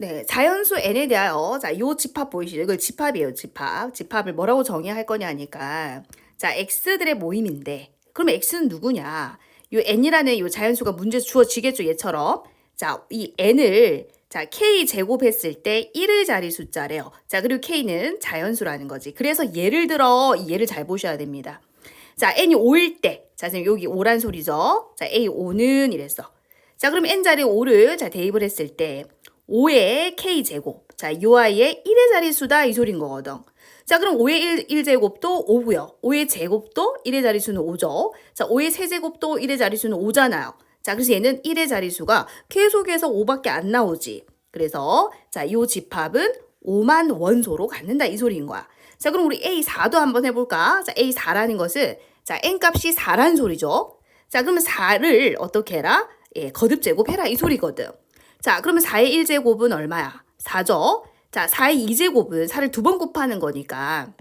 네, 자연수 n에 대하여 자, 요 집합 보이시죠? 이걸 집합이에요, 집합. 집합을 뭐라고 정의할 거냐니까. 자, x들의 모임인데. 그럼 x는 누구냐? 요 n이라는 요 자연수가 문제 주어지겠죠, 얘처럼. 자, 이 n을 자, k 제곱했을 때 1의 자리 숫자래요. 자, 그리고 k는 자연수라는 거지. 그래서 예를 들어 이 예를 잘 보셔야 됩니다. 자, n이 5일 때. 자, 선생님 여기 5란 소리죠. 자, a 5는 이랬어. 자, 그럼 n 자리에 5를 자 대입을 했을 때 5의 k 제곱. 자, 요 아이의 1의 자리 수다 이 소린 거거든. 자, 그럼 5의 1, 1제곱도 5고요. 5의 제곱도 1의 자리수는 5죠. 자, 5의 세제곱도 1의 자리수는 5잖아요. 자, 그래서 얘는 1의 자리수가 계속해서 5밖에 안 나오지. 그래서 자, 요 집합은 5만 원소로 갖는다 이 소리인 거야. 자, 그럼 우리 A4도 한번 해볼까? 자, A4라는 것은 자, N값이 4란 소리죠. 자, 그러면 4를 어떻게 해라? 예, 거듭 제곱해라 이 소리거든. 자, 그러면 4의 1제곱은 얼마야? 4죠? 자, 4의 2제곱은 4를 두 번 곱하는 거니까.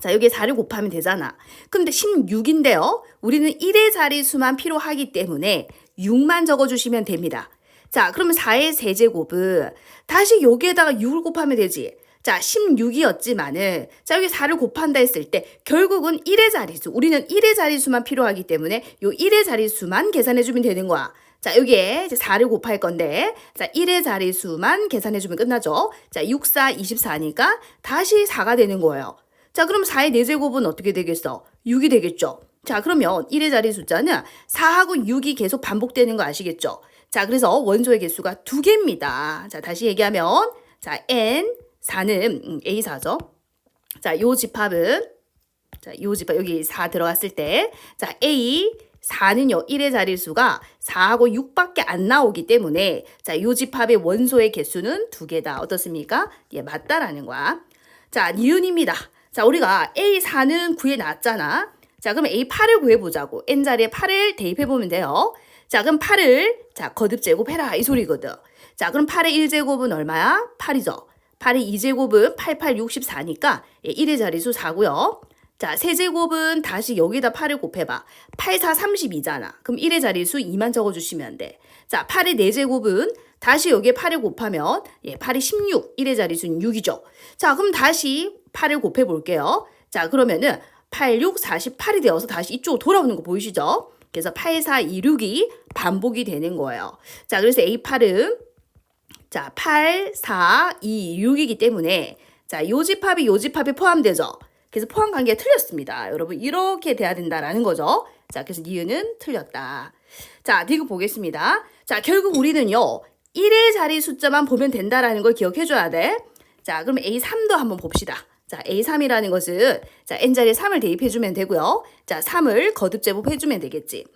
자, 여기에 4를 곱하면 되잖아. 근데 16인데요. 우리는 1의 자리수만 필요하기 때문에 6만 적어주시면 됩니다. 자, 그러면 4의 세제곱은 다시 여기에다가 6을 곱하면 되지. 자, 16이었지만은, 자, 여기 4를 곱한다 했을 때, 결국은 1의 자리수. 우리는 1의 자리수만 필요하기 때문에, 요 1의 자리수만 계산해 주면 되는 거야. 자, 여기에 이제 4를 곱할 건데, 자, 1의 자리수만 계산해주면 끝나죠. 자, 6, 4, 24니까 다시 4가 되는 거예요. 자, 그럼 4의 4제곱은 어떻게 되겠어? 6이 되겠죠. 자, 그러면 1의 자리 숫자는 4하고 6이 계속 반복되는 거 아시겠죠? 자, 그래서 원소의 개수가 두 개입니다. 자, 다시 얘기하면, 자, n, 4는 음, A4죠. 자, 요 집합은, 자, 요 집합, 여기 4 들어갔을 때, 자, A, 4는요, 1의 자리수가 4하고 6밖에 안 나오기 때문에, 자, 요 집합의 원소의 개수는 두 개다. 어떻습니까? 예, 맞다라는 거야. 자, 니은입니다. 자, 우리가 A4는 구해 놨잖아. 자, 그럼 A8을 구해보자고. N자리에 8을 대입해보면 돼요. 자, 그럼 8을, 자, 거듭 제곱해라. 이 소리거든. 자, 그럼 8의 1제곱은 얼마야? 8이죠. 8의 2제곱은 8, 8, 64니까 1의 자리수 4고요. 자, 세제곱은 다시 여기다 8을 곱해봐. 8, 4, 32잖아. 그럼 1의 자리수 2만 적어주시면 돼. 자, 8의 4제곱은 다시 여기에 8을 곱하면 예, 8이 16, 1의 자리수는 6이죠. 자, 그럼 다시 8을 곱해 볼게요. 자, 그러면은 8, 6, 48이 되어서 다시 이쪽으로 돌아오는 거 보이시죠? 그래서 8, 4, 2, 6이 반복이 되는 거예요. 자, 그래서 A8은 자, 8, 4, 2, 6이기 때문에 자, 요 집합이 요 집합에 포함되죠. 그래서 포함 관계가 틀렸습니다. 여러분 이렇게 돼야 된다라는 거죠. 자, 그래서 니은은 틀렸다. 자, 디귿 보겠습니다. 자, 결국 우리는요. 1의 자리 숫자만 보면 된다라는 걸 기억해 줘야 돼. 자, 그럼 A3도 한번 봅시다. 자, A3이라는 것은 자, N자리에 3을 대입해 주면 되고요. 자, 3을 거듭 제곱해 주면 되겠지.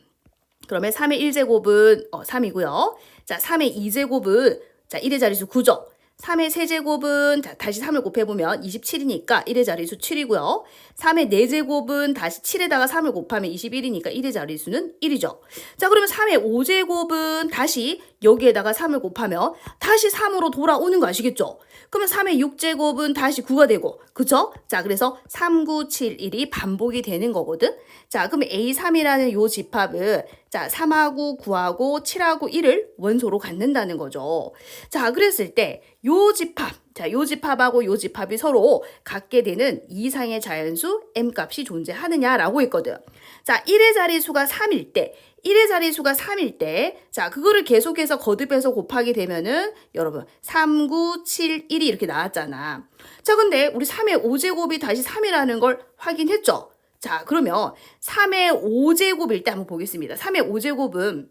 그러면 3의 1제곱은 어, 3이고요. 자, 3의 2제곱은 자, 1의 자리수 9죠. 3의 세제곱은 자, 다시 3을 곱해보면 27이니까 1의 자리수 7이고요. 3의 4제곱은 다시 7에다가 3을 곱하면 21이니까 1의 자리수는 1이죠. 자 그러면 3의 5제곱은 다시 여기에다가 3을 곱하면 다시 3으로 돌아오는 거 아시겠죠? 그러면 3의 6제곱은 다시 9가 되고 그쵸? 자 그래서 3, 9, 7, 1이 반복이 되는 거거든. 자 그럼 A3이라는 요 집합은 자 3하고 9하고 7하고 1을 원소로 갖는다는 거죠. 자 그랬을 때 요 집합 자, 요 집합하고 요 집합이 서로 갖게 되는 이상의 자연수 m 값이 존재하느냐라고 했거든. 자, 1의 자리수가 3일 때, 1의 자리수가 3일 때, 자, 그거를 계속해서 거듭해서 곱하게 되면은, 여러분, 3, 9, 7, 1이 이렇게 나왔잖아. 자, 근데 우리 3의 5제곱이 다시 3이라는 걸 확인했죠? 자, 그러면 3의 5제곱일 때 한번 보겠습니다. 3의 5제곱은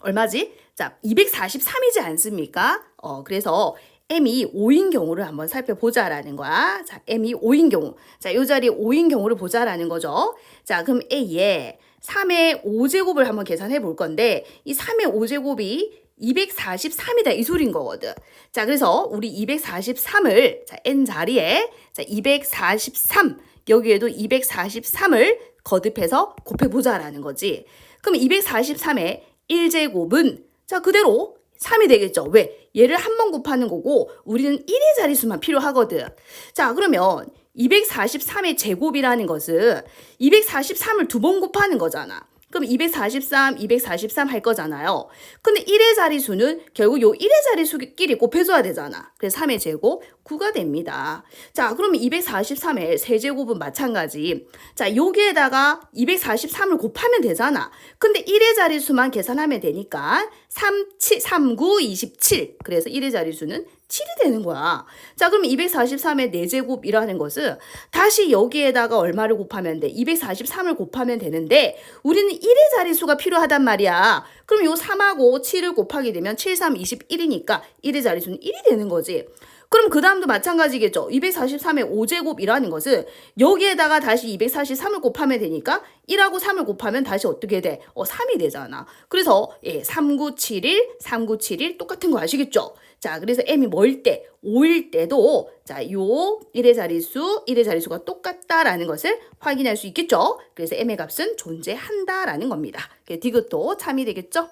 얼마지? 자, 243이지 않습니까? 어, 그래서 m이 5인 경우를 한번 살펴보자라는 거야. 자, m이 5인 경우. 자, 요 자리에 5인 경우를 보자라는 거죠. 자, 그럼 a에 3의 5제곱을 한번 계산해 볼 건데 이 3의 5제곱이 243이다 이 소린 거거든. 자, 그래서 우리 243을 자, n 자리에 자, 243 여기에도 243을 거듭해서 곱해 보자라는 거지. 그럼 243의 1제곱은 자, 그대로 3이 되겠죠. 왜? 얘를 한 번 곱하는 거고 우리는 1의 자리수만 필요하거든. 자, 그러면 243의 제곱이라는 것은 243을 두 번 곱하는 거잖아. 그럼 243, 243 할 거잖아요. 근데 1의 자리수는 결국 요 1의 자리수끼리 곱해줘야 되잖아. 그래서 3의 제곱 9가 됩니다. 자, 그러면 243의 세제곱은 마찬가지. 자, 여기에다가 243을 곱하면 되잖아. 근데 1의 자리수만 계산하면 되니까 3, 7, 3, 9, 27. 그래서 1의 자리수는 7이 되는 거야. 자, 그럼 243의 4제곱이라는 것은 다시 여기에다가 얼마를 곱하면 돼? 243을 곱하면 되는데 우리는 1의 자리수가 필요하단 말이야. 그럼 요 3하고 7을 곱하게 되면 7, 3, 21이니까 1의 자리수는 1이 되는 거지. 그럼 그 다음도 마찬가지겠죠. 243의 5제곱이라는 것은 여기에다가 다시 243을 곱하면 되니까 1하고 3을 곱하면 다시 어떻게 돼? 어, 3이 되잖아. 그래서 예, 3971, 3971 똑같은 거 아시겠죠? 자, 그래서 m이 뭐일 때? 5일 때도 자, 요 1의 자리수, 1의 자리수가 똑같다라는 것을 확인할 수 있겠죠? 그래서 m의 값은 존재한다라는 겁니다. 디귿도 참이 되겠죠?